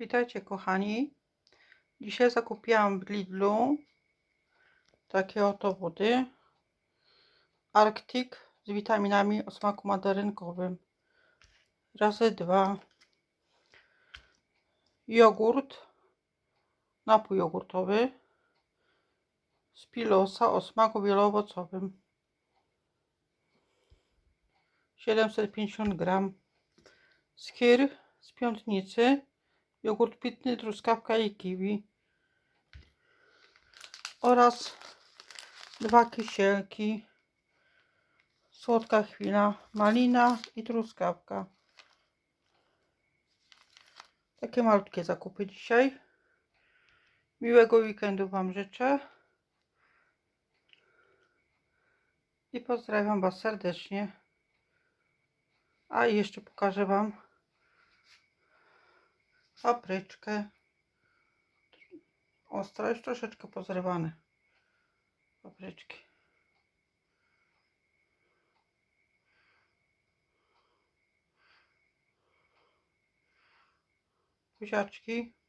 Witajcie kochani. Dzisiaj zakupiłam w Lidlu takie oto wody Arctic z witaminami o smaku mandarynkowym. Razy dwa. Jogurt. Napój jogurtowy. Z pilosa o smaku wieloowocowym. 750 gram. Skir z piątnicy. Jogurt pitny, truskawka i kiwi. Oraz dwa kisielki. Słodka chwila, malina i truskawka. Takie malutkie zakupy dzisiaj. Miłego weekendu Wam życzę. I pozdrawiam Was serdecznie. A jeszcze pokażę Wam papryczkę. Ostra, już troszeczkę pozrywane. Papryczki. Buziaczki.